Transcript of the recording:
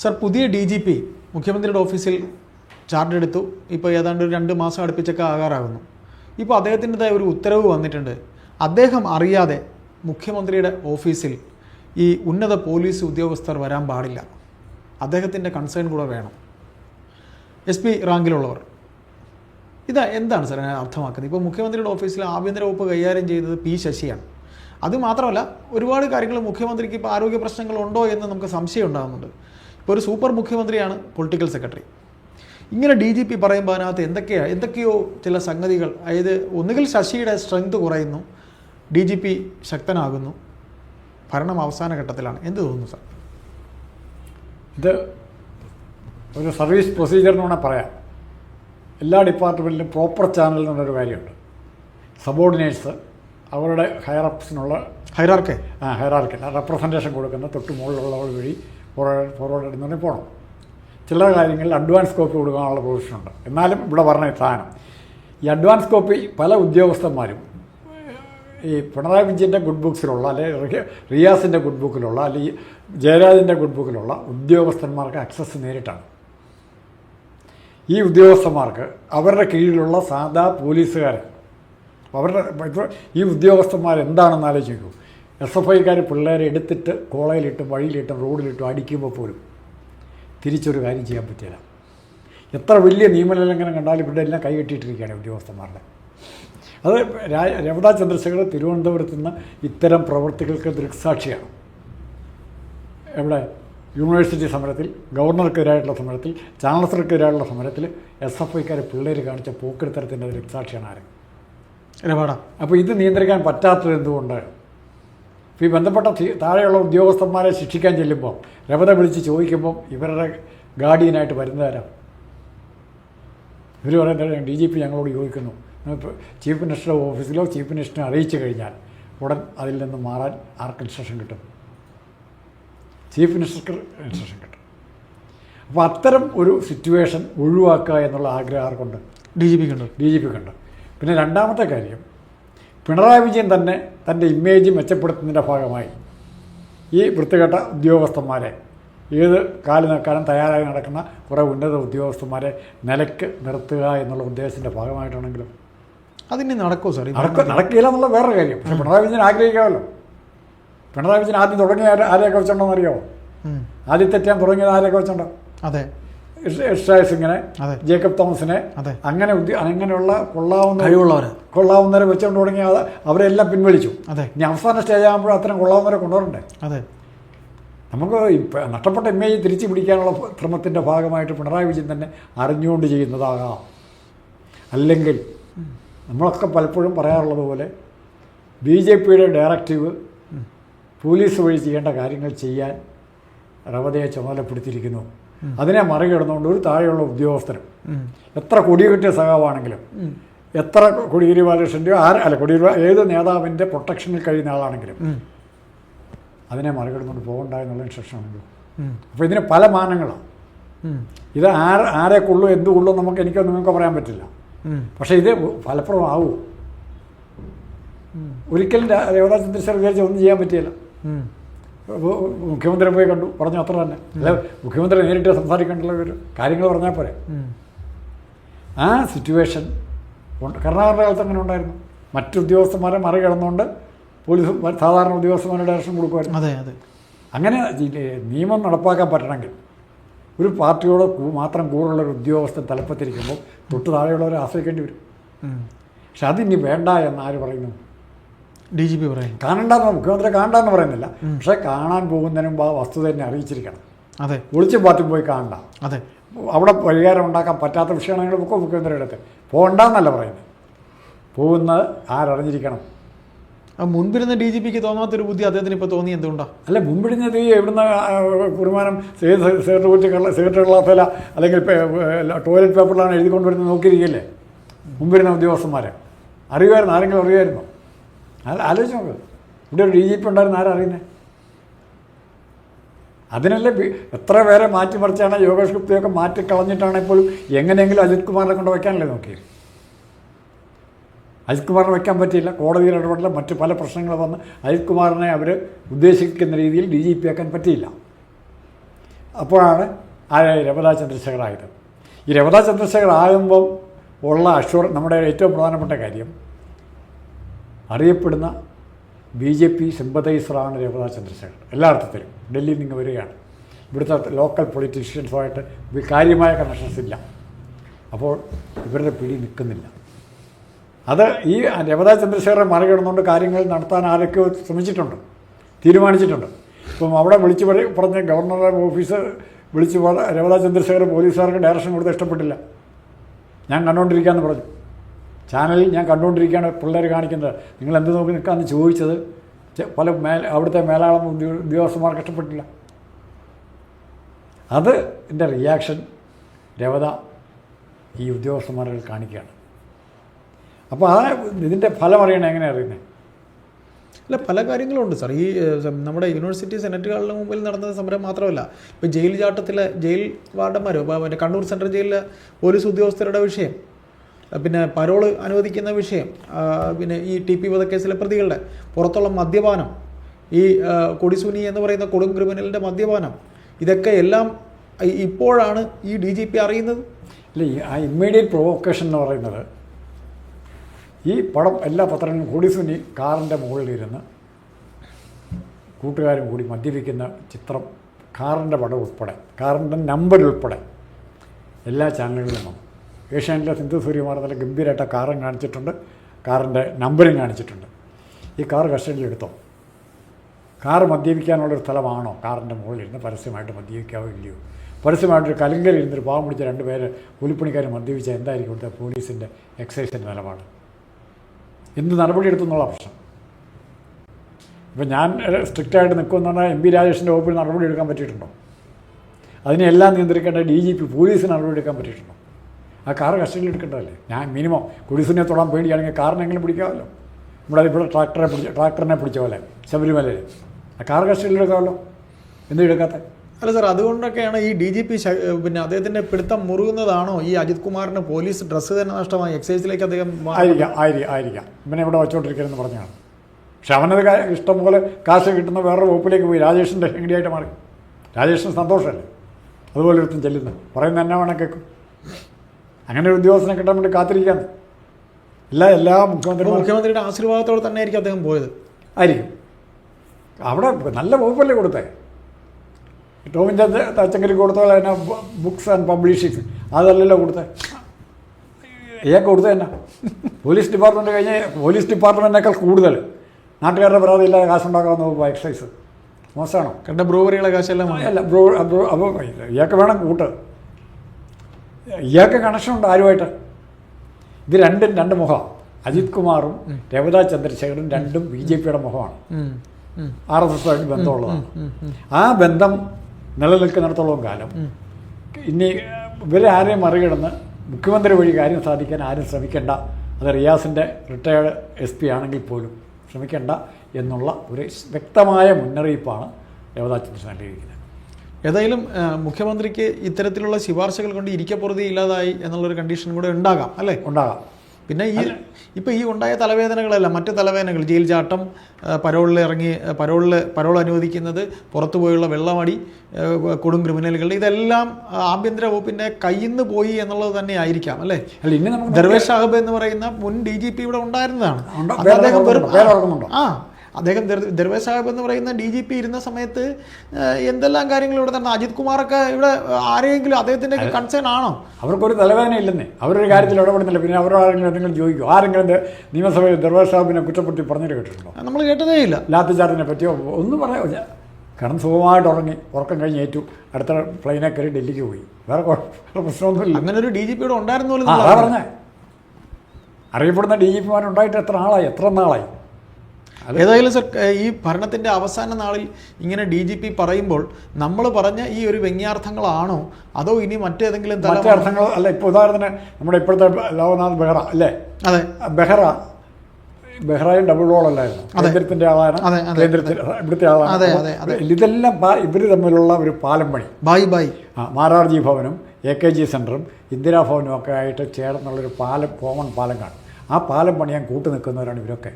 Sir പുതിയ D G P മുഖ്യമന്ത്രിയുടെ ഓഫീസിൽ ചാർജ് എടുത്തു ഇപ്പോൾ ഏതാണ്ട് ഒരു രണ്ട് മാസം അടുപ്പിച്ചൊക്കെ ആകാറാകുന്നു. ഇപ്പോൾ അദ്ദേഹത്തിന്റെതായ ഒരു ഉത്തരവ് വന്നിട്ടുണ്ട്. അദ്ദേഹം അറിയാതെ മുഖ്യമന്ത്രിയുടെ ഓഫീസിൽ ഈ ഉന്നത പോലീസ് ഉദ്യോഗസ്ഥർ വരാൻ പാടില്ല. അദ്ദേഹത്തിന്റെ കൺസേൺ കൂടെ വേണം. എസ് പി റാങ്കിലുള്ളവർ. ഇതാ എന്താണ് സാർ അർത്ഥമാക്കുന്നത്? ഇപ്പോൾ മുഖ്യമന്ത്രിയുടെ ഓഫീസിൽ ആഭ്യന്തര വകുപ്പ് കൈകാര്യം ചെയ്തത് പി ശശിയാണ്. അതുമാത്രമല്ല ഒരുപാട് കാര്യങ്ങൾ മുഖ്യമന്ത്രിക്ക് ഇപ്പോൾ ആരോഗ്യ പ്രശ്നങ്ങളുണ്ടോ എന്ന് നമുക്ക് സംശയം ഉണ്ടാകുന്നുണ്ട്. ഇപ്പോൾ ഒരു സൂപ്പർ മുഖ്യമന്ത്രിയാണ് പൊളിറ്റിക്കൽ സെക്രട്ടറി. ഇങ്ങനെ ഡി ജി പി പറയുമ്പോൾ അതിനകത്ത് എന്തൊക്കെയാണ് എന്തൊക്കെയോ ചില സംഗതികൾ. അതായത് ഒന്നുകിൽ ശശിയുടെ സ്ട്രെങ്ത് കുറയുന്നു ഡി ജി പി ശക്തനാകുന്നു ഭരണം അവസാന ഘട്ടത്തിലാണ്. എന്ത് തോന്നുന്നു സാർ? ഇത് ഒരു സർവീസ് പ്രൊസീജിയർ എന്ന് വേണമെങ്കിൽ പറയാം. എല്ലാ ഡിപ്പാർട്ട്മെന്റിലും പ്രോപ്പർ ചാനൽ എന്നുള്ളൊരു കാര്യമുണ്ട്. സബോർഡിനേറ്റ്സ് അവരുടെ ഹയർ അപ്സിനുള്ള ഹൈറാർക്കെ ഹയറാർക്കിൽ റെപ്രസെന്റേഷൻ കൊടുക്കുന്ന തൊട്ട് മുകളിലുള്ളവർ വഴി ഫോർവേഡ് ഫോർവേഡ് ഇടുന്നതിന് പോകണം ചില കാര്യങ്ങളിൽ അഡ്വാൻസ് കോപ്പി കൊടുക്കാനുള്ള പ്രൊവിഷനുണ്ട് എന്നാലും ഇവിടെ പറഞ്ഞ സാധനം. ഈ അഡ്വാൻസ് കോപ്പി പല ഉദ്യോഗസ്ഥന്മാരും ഈ പിണറായി വിജയന്റെ ഗുഡ് ബുക്സിലുള്ള അല്ലെങ്കിൽ റിയാസിന്റെ ഗുഡ് ബുക്കിലുള്ള അല്ലെങ്കിൽ ജയരാജിന്റെ ഗുഡ് ബുക്കിലുള്ള ഉദ്യോഗസ്ഥന്മാർക്ക് അക്സസ് നേരിട്ടാണ്. ഈ ഉദ്യോഗസ്ഥന്മാർക്ക് അവരുടെ കീഴിലുള്ള സാധാ പോലീസുകാർ അവരുടെ ഈ ഉദ്യോഗസ്ഥന്മാർ എന്താണെന്ന് ആലോചിക്കൂ എസ് എഫ് ഐക്കാർ പിള്ളേരെ എടുത്തിട്ട് കോളേജിലിട്ടും വഴിയിലിട്ടും റോഡിലിട്ടും അടിക്കുമ്പോൾ പോലും തിരിച്ചൊരു കാര്യം ചെയ്യാൻ പറ്റില്ല. എത്ര വലിയ നിയമലംഘനം കണ്ടാലും ഇവിടെ എല്ലാം കൈകെട്ടിയിട്ടിരിക്കുകയാണ് ഉദ്യോഗസ്ഥന്മാരുടെ. അത് രമതാ ചന്ദ്രശേഖർ തിരുവനന്തപുരത്ത് നിന്ന് ഇത്തരം പ്രവർത്തികൾക്ക് ദൃക്സാക്ഷിയാണ്. എവിടെ? യൂണിവേഴ്സിറ്റി സമരത്തിൽ ഗവർണർക്കെതിരായിട്ടുള്ള സമരത്തിൽ ചാൻസലർക്കെതിരായിട്ടുള്ള സമരത്തിൽ എസ് എഫ് ഐക്കാർ പിള്ളേർ കാണിച്ച പോക്കെടുത്തരത്തിന്റെ ദൃക്സാക്ഷിയാണ് ആര്? അപ്പോൾ ഇത് നിയന്ത്രിക്കാൻ പറ്റാത്തത് എന്തുകൊണ്ട്? ഇപ്പോൾ ഈ ബന്ധപ്പെട്ട താഴെയുള്ള ഉദ്യോഗസ്ഥന്മാരെ ശിക്ഷിക്കാൻ ചെല്ലുമ്പോൾ രമത വിളിച്ച് ചോദിക്കുമ്പോൾ ഇവരുടെ ഗാർഡിയനായിട്ട് വരുന്നതാരാ ഇവർ പറയുന്നത് ഡി ജി പി ഞങ്ങളോട് ചോദിക്കുന്നു. ചീഫ് മിനിസ്റ്ററുടെ ഓഫീസിലോ ചീഫ് മിനിസ്റ്ററിനെ അറിയിച്ചു കഴിഞ്ഞാൽ ഉടൻ അതിൽ നിന്ന് മാറാൻ ആർക്ക് ഇൻസ്ട്രക്ഷൻ കിട്ടും? ചീഫ് മിനിസ്റ്റർക്ക് ഇൻസ്ട്രക്ഷൻ കിട്ടും. അപ്പോൾ അത്തരം ഒരു സിറ്റുവേഷൻ ഒഴിവാക്കുക എന്നുള്ള ആഗ്രഹം ആർക്കുണ്ട്? ഡി ജി പിക്കുണ്ട് ഡി ജി പിക്കുണ്ട് പിന്നെ രണ്ടാമത്തെ കാര്യം പിണറായി വിജയൻ തന്നെ തന്റെ ഇമേജ് മെച്ചപ്പെടുത്തുന്നതിന്റെ ഭാഗമായി. ഈ വൃത്തികെട്ട ഉദ്യോഗസ്ഥന്മാരെ ഏത് കാലു നിൽക്കാനും തയ്യാറായി നടക്കുന്ന കുറേ ഉന്നത ഉദ്യോഗസ്ഥന്മാരെ നിലയ്ക്ക് നിർത്തുക എന്നുള്ള ഉദ്ദേശത്തിന്റെ ഭാഗമായിട്ടാണെങ്കിലും. അതിന് നടക്കുമോ സാർ? നടക്കും നടക്ക നടക്കില്ല എന്നുള്ള വേറെ കാര്യം. പക്ഷേ പിണറായി വിജയൻ ആഗ്രഹിക്കാമല്ലോ. പിണറായി വിജയൻ ആദ്യം തുടങ്ങിയ ആരെയൊക്കെ വെച്ചിട്ടുണ്ടോ എന്നറിയാമോ ആദ്യത്തെ ആദ്യം തെറ്റാൻ തുടങ്ങിയത് ആരെയൊക്കെ വെച്ചിട്ടുണ്ടോ? അതെ. എഷ്ടായ് ഇങ്ങനെ ജേക്കബ് തോമസിനെ അങ്ങനെ അങ്ങനെയുള്ള കൊള്ളാവുന്ന കഴിവുള്ളവര് കൊള്ളാവുന്നവരെ വെച്ചുകൊണ്ട് തുടങ്ങി അത് അവരെല്ലാം പിൻവലിച്ചു. ഇനി അവസാന സ്റ്റേജ് ആകുമ്പോൾ അത്തരം കൊള്ളാവുന്നവരെ കൊണ്ടുവരണ്ടേ? അതെ. നമുക്ക് ഇപ്പം നഷ്ടപ്പെട്ട ഇമേജ് തിരിച്ചു പിടിക്കാനുള്ള ശ്രമത്തിന്റെ ഭാഗമായിട്ട് പിണറായി വിജയൻ തന്നെ അറിഞ്ഞുകൊണ്ട് ചെയ്യുന്നതാകാം. അല്ലെങ്കിൽ നമ്മളൊക്കെ പലപ്പോഴും പറയാറുള്ളത് പോലെ ബി ജെ പിയുടെ ഡയറക്റ്റീവ് പോലീസ് വഴി ചെയ്യേണ്ട കാര്യങ്ങൾ ചെയ്യാൻ റവതയെ ചുമതലപ്പെടുത്തിയിരിക്കുന്നു. അതിനെ മറികടന്നുകൊണ്ട് ഒരു താഴെയുള്ള ഉദ്യോഗസ്ഥരും. എത്ര കൊടികെട്ടിയ സഖാവാണെങ്കിലും എത്ര കൊടിയേരി ബാലകൃഷ്ണന്റെയോ ആര് അല്ല കൊടിയേരി ഏത് നേതാവിന്റെ പ്രൊട്ടക്ഷനിൽ കഴിയുന്ന ആളാണെങ്കിലും അതിനെ മറികടന്നുകൊണ്ട് പോകണ്ട എന്നുള്ള ഇൻസ്ട്രക്ഷൻ ഉണ്ട് അപ്പോൾ ഇതിന് പല മാനങ്ങളാണ് ഇത് ആര് ആരെ കൊള്ളു എന്ത് കൊള്ളു നമുക്ക് എനിക്കോ നിങ്ങൾക്ക് പറയാൻ പറ്റില്ല. പക്ഷേ ഇത് ഫലപ്രദമാവൂ ഒരിക്കലും ദേവദാസ് ചന്ദ്രശേഖർ വിചാരിച്ച ഒന്നും ചെയ്യാൻ പറ്റിയില്ല മുഖ്യമന്ത്രി പോയി കണ്ടു. പറഞ്ഞു അത്ര തന്നെ. അല്ല മുഖ്യമന്ത്രി നേരിട്ട് സംസാരിക്കേണ്ടുള്ള ഒരു കാര്യങ്ങൾ പറഞ്ഞാൽ പോരെ. ആ സിറ്റുവേഷൻ കർണാടക കാലത്ത് അങ്ങനെ ഉണ്ടായിരുന്നു. മറ്റു ഉദ്യോഗസ്ഥന്മാരെ മറികടന്നുകൊണ്ട് പോലീസ് സാധാരണ ഉദ്യോഗസ്ഥന്മാരുടെ ഡയറക്ഷൻ കൊടുക്കുമായിരുന്നു. അതെ അതെ. അങ്ങനെ നിയമം നടപ്പാക്കാൻ പറ്റണമെങ്കിൽ ഒരു പാർട്ടിയോട് മാത്രം കൂടുതലുള്ള ഒരു ഉദ്യോഗസ്ഥൻ തലപ്പത്തിരിക്കുമ്പോൾ തൊട്ട് താഴെയുള്ളവരെ ആശ്രയിക്കേണ്ടി വരും. പക്ഷെ അതിനി വേണ്ട എന്ന് ആര് പറയുന്നു? ഡി ജി പി പറയുന്നു. കാണണ്ടെന്ന് മുഖ്യമന്ത്രി കാണണ്ടെന്ന് പറയുന്നില്ല. പക്ഷേ കാണാൻ പോകുന്നതിന് മുമ്പ് ആ വസ്തുത തന്നെ അറിയിച്ചിരിക്കണം. അതെ. ഒളിച്ചും പാത്തും പോയി കാണണ്ട. അതെ. അവിടെ പരിഹാരം ഉണ്ടാക്കാൻ പറ്റാത്ത വിഷയമാണെങ്കിൽ മുഖ്യ മുഖ്യമന്ത്രിയുടെ അടുത്ത്. പോകണ്ടെന്നല്ല പറയുന്നത്. പോകുന്നത് ആരറിഞ്ഞിരിക്കണം. മുൻപിരുന്ന ഡി ജി പിക്ക് തോന്നാത്തൊരു ബുദ്ധി അദ്ദേഹത്തിന് ഇപ്പോൾ തോന്നി എന്തുകൊണ്ടാണ് അല്ല മുമ്പിടുന്നത് ഈ എവിടുന്ന് കുറുമാനം സിഗരറ്റ് കുറ്റി കള്ള സിഗരറ്റ് ഗ്ലാസ്സില അല്ലെങ്കിൽ ടോയ്ലറ്റ് പേപ്പറിലാണ് എഴുതി കൊണ്ടുവരുന്നത് നോക്കിയിരിക്കില്ലേ? മുമ്പിരുന്ന ഉദ്യോഗസ്ഥന്മാരെ. അറിയുമായിരുന്നു ആരെങ്കിലും അറിയുമായിരുന്നു? അത് ആലോചിച്ച് നോക്ക്. ഇവിടെ ഒരു ഡി ജി പി ഉണ്ടായിരുന്നു ആരറിയുന്നത് അതിനല്ലേ എത്ര പേരെ മാറ്റിമറിച്ചാണ് യോഗേഷ് ഗുപ്തയൊക്കെ മാറ്റി കളഞ്ഞിട്ടാണ് ഇപ്പോഴും എങ്ങനെയെങ്കിലും അജിത് കുമാറിനെ കൊണ്ട് വയ്ക്കാനല്ലേ നോക്കിയത് അജിത് കുമാറിനെ വയ്ക്കാൻ പറ്റിയില്ല. കോടതിയിൽ ഇടപെടല മറ്റ് പല പ്രശ്നങ്ങൾ വന്ന് അജിത് കുമാറിനെ അവർ ഉദ്ദേശിക്കുന്ന രീതിയിൽ ഡി ജി പി ആക്കാൻ പറ്റിയില്ല. അപ്പോഴാണ് ആ രമതാ ചന്ദ്രശേഖർ ആയത് ഈ രമതാ ചന്ദ്രശേഖർ ആകുമ്പം ഉള്ള അഷുർ നമ്മുടെ ഏറ്റവും പ്രധാനപ്പെട്ട കാര്യം അറിയപ്പെടുന്ന ബി ജെ പി സിമ്പതൈസറാണ് രമതാ ചന്ദ്രശേഖർ എല്ലാ അർത്ഥത്തിലും ഡൽഹിയിൽ നിന്ന് വരികയാണ്. ഇവിടുത്തെ ലോക്കൽ പൊളിറ്റീഷ്യൻസുമായിട്ട് കാര്യമായ കണക്ഷൻസ് ഇല്ല. അപ്പോൾ ഇവരുടെ പിടി നിൽക്കുന്നില്ല. അത് ഈ രമതാ ചന്ദ്രശേഖരൻ മറികടന്നുകൊണ്ട് കാര്യങ്ങൾ നടത്താൻ ആരൊക്കെ ശ്രമിച്ചിട്ടുണ്ട് തീരുമാനിച്ചിട്ടുണ്ട്. ഇപ്പം അവിടെ വിളിച്ച് പറ- പറഞ്ഞ ഗവർണറുടെ ഓഫീസ് വിളിച്ച് രമതാ ചന്ദ്രശേഖർ പോലീസുകാർക്ക് ഡയറക്ഷൻ കൊടുത്ത് ഇഷ്ടപ്പെട്ടില്ല. ഞാൻ കണ്ടുകൊണ്ടിരിക്കാമെന്ന് പറഞ്ഞു. ചാനലിൽ ഞാൻ കണ്ടുകൊണ്ടിരിക്കുകയാണ് പിള്ളേർ കാണിക്കുന്നത്. നിങ്ങൾ എന്ത് നോക്കി നിൽക്കാമെന്ന് ചോദിച്ചത്. പല മേൽ അവിടുത്തെ മേലാളം ഉദ്യോ- ഉദ്യോഗസ്ഥന്മാർക്ക് ഇഷ്ടപ്പെട്ടില്ല അത് എന്റെ റിയാക്ഷൻ രവത ഈ ഉദ്യോഗസ്ഥന്മാരിൽ കാണിക്കുകയാണ്. അപ്പോൾ ആ ഇതിന്റെ ഫലം അറിയണം എങ്ങനെ അറിയുന്നത് അല്ല പല കാര്യങ്ങളുണ്ട് സാർ. ഈ നമ്മുടെ യൂണിവേഴ്സിറ്റി സെനറ്റുകളുടെ മുമ്പിൽ നടന്ന സമരം മാത്രമല്ല. ഇപ്പോൾ ജയിൽ ചാട്ടത്തിലെ ജയിൽ വാർഡന്മാരോ മറ്റേ കണ്ണൂർ സെൻട്രൽ ജയിലിലെ പോലീസ് ഉദ്യോഗസ്ഥരുടെ വിഷയം. പിന്നെ പരോൾ അനുവദിക്കുന്ന വിഷയം പിന്നെ ഈ ടി പി വധക്കേസിലെ പ്രതികളുടെ പുറത്തുള്ള മദ്യപാനം ഈ കൊടിസുനി എന്ന് പറയുന്ന കൊടും ക്രിമിനലിന്റെ മദ്യപാനം ഇതൊക്കെ എല്ലാം ഇപ്പോഴാണ് ഈ ഡി ജി പി അറിയുന്നത്? അല്ല ഈ ആ ഇമ്മീഡിയറ്റ് പ്രൊവോക്കേഷൻ എന്ന് പറയുന്നത് ഈ പടം എല്ലാ പത്രങ്ങളും കൊടിസുനി കാറിന്റെ മുകളിലിരുന്ന് കൂട്ടുകാരും കൂടി മദ്യപിക്കുന്ന ചിത്രം കാറിന്റെ പടം ഉൾപ്പെടെ കാറിന്റെ നമ്പർ ഉൾപ്പെടെ എല്ലാ ചാനലുകളിലും വന്നു. ഏഷ്യാനിലെ സിന്ധു സൂര്യമാർ നല്ല ഗംഭീരമായിട്ട് കാറും കാണിച്ചിട്ടുണ്ട്. കാറിന്റെ നമ്പറും കാണിച്ചിട്ടുണ്ട്. ഈ കാർ കസ്റ്റഡിയിൽ എടുത്തോ? കാർ മദ്യപിക്കാനുള്ളൊരു സ്ഥലമാണോ? കാറിന്റെ മുകളിലിരുന്ന് പരസ്യമായിട്ട് മദ്യപിക്കാവോ ഇല്ലയോ? പരസ്യമായിട്ടൊരു കലിങ്കലിരുന്നൊരു പാവം പിടിച്ച രണ്ട് പേര് കൂലിപ്പണിക്കാർ മദ്യപിച്ച എന്തായിരിക്കും ഇവിടുത്തെ പോലീസിന്റെ എക്സൈസിന്റെ നിലപാട്? എന്ത് നടപടി എടുത്തെന്നുള്ള പ്രശ്നം? ഇപ്പം ഞാൻ സ്ട്രിക്റ്റായിട്ട് നിൽക്കുമെന്ന് പറഞ്ഞാൽ എം പി രാജേഷിന്റെ വകുപ്പിൽ നടപടി എടുക്കാൻ പറ്റിയിട്ടുണ്ടോ? അതിനെല്ലാം നിയന്ത്രിക്കേണ്ട ഡി ജി പി പോലീസിന് നടപടി എടുക്കാൻ പറ്റിയിട്ടുണ്ടോ? ആ കാർ കസ്റ്റഡിയിൽ എടുക്കേണ്ടതല്ലേ? ഞാൻ മിനിമം കുടിസിനെ തൊടാൻ പേടിയാണെങ്കിൽ കാറിനെങ്കിലും പിടിക്കാമല്ലോ. നമ്മുടെ ഇവിടെ ട്രാക്ടറെ പിടിച്ച ട്രാക്ടറിനെ പിടിച്ച പോലെ ശബരിമലയിൽ ആ കാർ കസ്റ്റഡിയിൽ എടുക്കാമല്ലോ. എന്ത് എടുക്കാത്ത? അല്ല സാർ അതുകൊണ്ടൊക്കെയാണ് ഈ ഡി ജി പി പിന്നെ അദ്ദേഹത്തിന്റെ പിടുത്തം മുറുകുന്നതാണോ ഈ അജിത് കുമാറിന് പോലീസ് ഡ്രസ്സ് തന്നെ നഷ്ടമായി? എക്സൈസിലേക്ക് അദ്ദേഹം ആയിരിക്കാം ആയിരിക്കാം ആയിരിക്കാം. ഇവനെ ഇവിടെ വച്ചോണ്ടിരിക്കരുതെന്ന് പറഞ്ഞാണ് പക്ഷെ അവനത് ഇഷ്ടംപോലെ ഇഷ്ടം പോലെ കാശ് കിട്ടുന്ന വേറൊരു വകുപ്പിലേക്ക് പോയി. രാജേഷിന്റെ ഹെങ്കിടിയായിട്ട് മാറി? രാജേഷിന് സന്തോഷമല്ലേ? അതുപോലെ ഒരുത്തും ചെല്ലുന്നു പറയുന്ന എന്നാ വേണം കേൾക്കും. അങ്ങനെ ഒരു ഉദ്യോഗസ്ഥനെ കിട്ടാൻ വേണ്ടി കാത്തിരിക്കുകയാണ്. എല്ലാ എല്ലാ മുഖ്യമന്ത്രി മുഖ്യമന്ത്രിയുടെ ആശീർവാദത്തോടെ തന്നെ ആയിരിക്കും അദ്ദേഹം പോയത്. ആയിരിക്കും. അവിടെ നല്ല വകുപ്പല്ലേ കൊടുത്തേ. ടോമിന്റെ തച്ചങ്കരി കൊടുത്തോളം അതിനെ ബുക്സ് ആൻഡ് പബ്ലിഷിങ് അതല്ലല്ലോ കൊടുത്തേ. ഇയാൾക്ക് കൊടുത്തത് തന്നെ പോലീസ് ഡിപ്പാർട്ട്മെന്റ് കഴിഞ്ഞ് പോലീസ് ഡിപ്പാർട്ട്മെന്റിനേക്കാൾ കൂടുതൽ. നാട്ടുകാരുടെ പരാതി ഇല്ലാതെ കാശുണ്ടാക്കാവുന്ന വകുപ്പ് എക്സൈസ്. മോശമാണോ? കണ്ട ബ്രൂവറികളെ കാശെല്ലാം. അല്ല ബ്രോ ബ്രോ അപ്പോൾ ഇയാൾക്ക് വേണം കൂട്ട്. ഇയാൾക്ക് കണക്ഷൻ ഉണ്ട് ആരുമായിട്ട്? ഇത് രണ്ടും രണ്ട് മുഖമാണ് അജിത് കുമാറും രവതാ ചന്ദ്രശേഖരനും രണ്ടും ബി ജെ പിയുടെ മുഖമാണ്. ആർ എസ് എസുമായിട്ട് ബന്ധമുള്ളതാണ്. ആ ബന്ധം നിലനിൽക്കുന്നിടത്തോളം കാലം ഇനി ഇവരെ ആരെയും മറികടന്ന് മുഖ്യമന്ത്രി വഴി കാര്യം സാധിക്കാൻ ആരും ശ്രമിക്കേണ്ട. അത് റിയാസിന്റെ റിട്ടയേർഡ് എസ് പി ആണെങ്കിൽ പോലും ശ്രമിക്കേണ്ട എന്നുള്ള ഒരു വ്യക്തമായ മുന്നറിയിപ്പാണ് രവതാ ചന്ദ്രശേഖരൻ നൽകിയിരിക്കുന്നത്. ഏതായാലും മുഖ്യമന്ത്രിക്ക് ഇത്തരത്തിലുള്ള ശുപാർശകൾ കൊണ്ട് ഇരിക്കപ്പുറതി ഇല്ലാതായി എന്നുള്ളൊരു കണ്ടീഷൻ കൂടെ ഉണ്ടാകാം അല്ലേ? ഉണ്ടാകാം. പിന്നെ ഈ ഇപ്പം ഈ ഉണ്ടായ തലവേദനകളല്ല മറ്റ് തലവേദനകൾ ജയിൽ ചാട്ടം പരോളിൽ ഇറങ്ങി പരോളിൽ പരോൾ അനുവദിക്കുന്നത് പുറത്തു പോയുള്ള വെള്ളമടി കൊടും ക്രിമിനലുകളുടെ ഇതെല്ലാം ആഭ്യന്തര വകുപ്പിന്റെ കയ്യിൽ നിന്ന് പോയി എന്നുള്ളത് തന്നെ ആയിരിക്കാം അല്ലേ? ദർവേഷ് സാഹബ് എന്ന് പറയുന്ന മുൻ ഡി ജി പി ഇവിടെ ഉണ്ടായിരുന്നതാണ്. അദ്ദേഹം? ആ അദ്ദേഹം ദർവേ സാഹിബ് എന്ന് പറയുന്ന ഡി ജി പി ഇരുന്ന സമയത്ത് എന്തെല്ലാം കാര്യങ്ങൾ ഇവിടെ നടന്നു? അജിത് കുമാറൊക്കെ ഇവിടെ ആരെയെങ്കിലും അദ്ദേഹത്തിന്റെ കൺസേൺ ആണോ? അവർക്കൊരു തലവേദന ഇല്ലെന്നേ. അവരൊരു കാര്യത്തിൽ ഇടപെടുന്നില്ല. പിന്നെ അവരോടെങ്കിലും എന്തെങ്കിലും ചോദിക്കും ആരെങ്കിലും നിയമസഭയിൽ ദർവേ സാഹിബിനെ കുറ്റപ്പെടുത്തി പറഞ്ഞിട്ട് കേട്ടിട്ടുണ്ടോ? നമ്മൾ കേട്ടതേ ഇല്ല. ലാത്തി ചാർജിനെ പറ്റിയോ? ഒന്നും പറയാ കാരണം സുഖമായിട്ട് ഉറങ്ങി ഉറക്കം കഴിഞ്ഞ് ഏറ്റു. അടുത്ത പ്ലെയിനെ കയറി ഡൽഹിക്ക് പോയി. വേറെ പ്രശ്നമൊന്നുമില്ല. അങ്ങനെ ഒരു ഡി ജി പിയുടെ ഉണ്ടായിരുന്നു പറഞ്ഞേ. അറിയപ്പെടുന്ന ഡി ജി പിമാരുണ്ടായിട്ട് എത്ര ആളായി? എത്ര നാളായി? ഏതായാലും സർ ഈ ഭരണത്തിന്റെ അവസാന നാളിൽ ഇങ്ങനെ ഡി ജി പി പറയുമ്പോൾ നമ്മൾ പറഞ്ഞ ഈ ഒരു വ്യംഗ്യാർത്ഥങ്ങളാണോ? അതോ ഇനി മറ്റേതെങ്കിലും അർത്ഥങ്ങൾ അല്ല ഇപ്പോൾ ഉദാഹരണത്തിന് നമ്മുടെ ഇപ്പോഴത്തെ ലോകനാഥ് ബെഹ്റ അല്ലേ? അതെ. ബെഹ്റ ബെഹ്റയും ഡബിൾ റോൾ അല്ലായിരുന്നു കേന്ദ്രത്തിന്റെ ആളാണ് കേന്ദ്രത്തിൽ ഇവിടുത്തെ ആളാണ്. ഇതെല്ലാം ഇവർ തമ്മിലുള്ള ഒരു പാലം പണി ബായ് ബായ്. ആ, മാരാർജി ഭവനും എ കെ ജി സെന്ററും ഇന്ദിരാ ഭവനും ഒക്കെ ആയിട്ട് ചേർന്നുള്ളൊരു പാലം കോമൺ പാലം കാണും. ആ പാലം പണിയാൻ കൂട്ടു നിൽക്കുന്നവരാണ് ഇവരൊക്കെ.